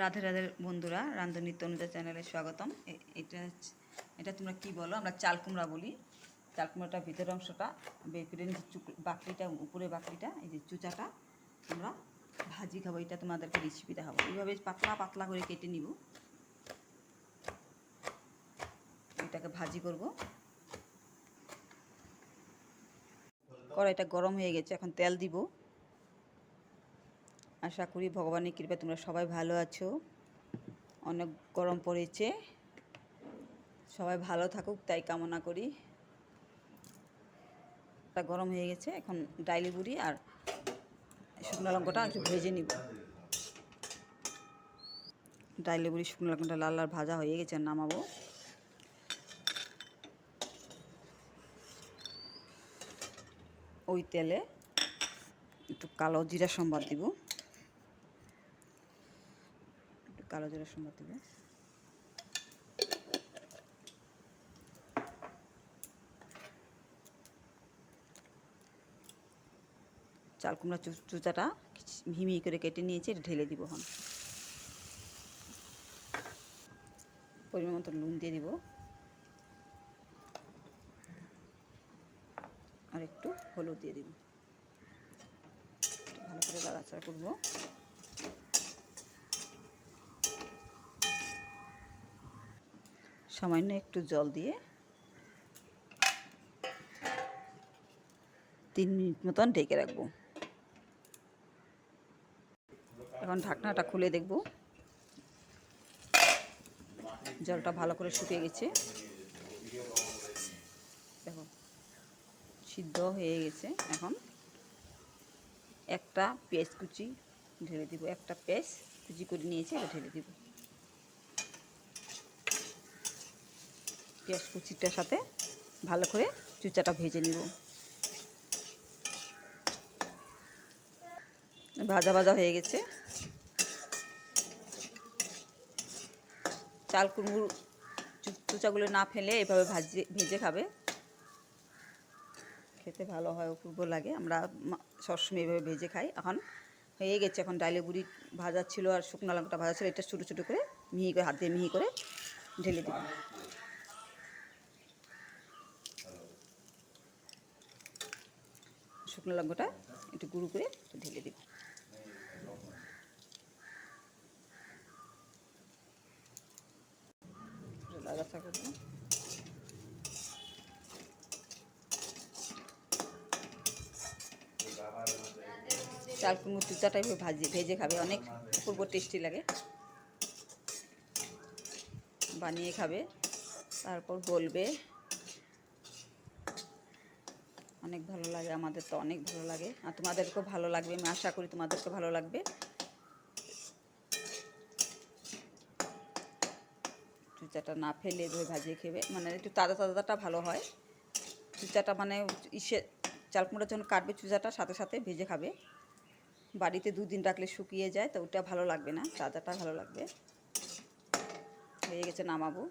রাধে রাধে বন্ধুরা, রান্ধনী তনুজা চ্যানেলে স্বাগতম। এটা এটা তোমরা কি বলো? আমরা চাল কুমড়া বলি। চাল কুমড়াটার ভিতরের অংশটা বেকুড়ে নিচে বাকলিটা উপরে বাকলিটা, এই যে চুচাটা। আমরা ভাজি খাব, এটা তোমাদেরকে রেসিপি দেখাবো। এইভাবে পাতলা পাতলা করে কেটে নিব। এটাকে ভাজি করব। কড়াইটা গরম হয়ে গেছে, এখন তেল দিব। আশা করি ভগবানের কৃপায় তোমরা সবাই ভালো আছো। অনেক গরম পড়েছে। সবাই ভালো থাকুক, তাই কামনা করি। গরম হয়ে গেছে, এখন ডাইলি বুড়ি আর শুকনো লঙ্কাটা একটু ভেজে নিব। ডাইলি বুড়ি শুকনো লঙ্কাটা লাল লাল ভাজা হয়ে গেছে নামাবো। ওই তেলে একটু কালো জিরা সম্বাদ দিব। কালো জিরা সম্বাদ দিব। চাল কুমড়া চুচাটা মিহি করে কেটে নিয়েছি ঢেলে দিব এখন। পরিমাণ মতো নুন দিয়ে দিব। আর একটু হলুদ দিয়ে দিব। ভালো করে নাড়াচাড়া করব। সামান্য একটু জল দিয়ে তিন মিনিট মতন ঢেকে রাখব। এখন ঢাকনাটা খুলে দেখব। জলটা ভালো করে শুকিয়ে গেছে। দেখো, সিদ্ধ হয়ে গেছে এখন। একটা পেঁয়াজ কুচি ঢেলে দিব, একটা পেঁয়াজ কুচি করে নিয়েছি, এটা ঢেলে দিব। পেঁয়াজ কুচিটার সাথে ভালো করে চুচাটা ভেজে নিব। ভাজা ভাজা হয়ে গেছে। চাল কুমড়ো চুচাগুলো না ফেলে এভাবে ভাজে ভেজে খাবে। খেতে ভালো হয়, অপূর্ব লাগে। আমরা সবসময় এভাবে ভেজে খাই। এখন হয়ে গেছে, এখন ডাইলে বুড়ি ভাজা ছিল আর শুকনো লঙ্কাটা ভাজা ছিল, এটা ছোটো ছোটো করে মিহি করে, হাত দিয়ে মিহি করে ঢেলে দিব শুকনো লঙ্কাটা একটু গুঁড়ো করে ঢেলে দিব। করব চাল কুমড়ো চুচাটাই ভাজি, ভেজে খাবে, অনেক অপূর্ব টেস্টি লাগে। বানিয়ে খাবে, তারপর বলবে অনেক ভালো লাগে, আমাদের তো অনেক ভালো লাগে। আর তোমাদেরকেও ভালো লাগবে, আমি আশা করি তোমাদেরকে ভালো লাগবে। চুচাটা না ফেলে এভাবে ভাজিয়ে খেবে। মানে একটু তাজা তাজাটা ভালো হয়। চুচাটা মানে ইসে চাল কুমড়োর জন্য কাটবে চুচাটা, সাথে সাথে ভেজে খাবে। বাড়িতে দুদিন রাখলে শুকিয়ে যায়, তো ওটা ভালো লাগবে না, তাজাটা ভালো লাগবে। হয়ে গেছে নামাবো।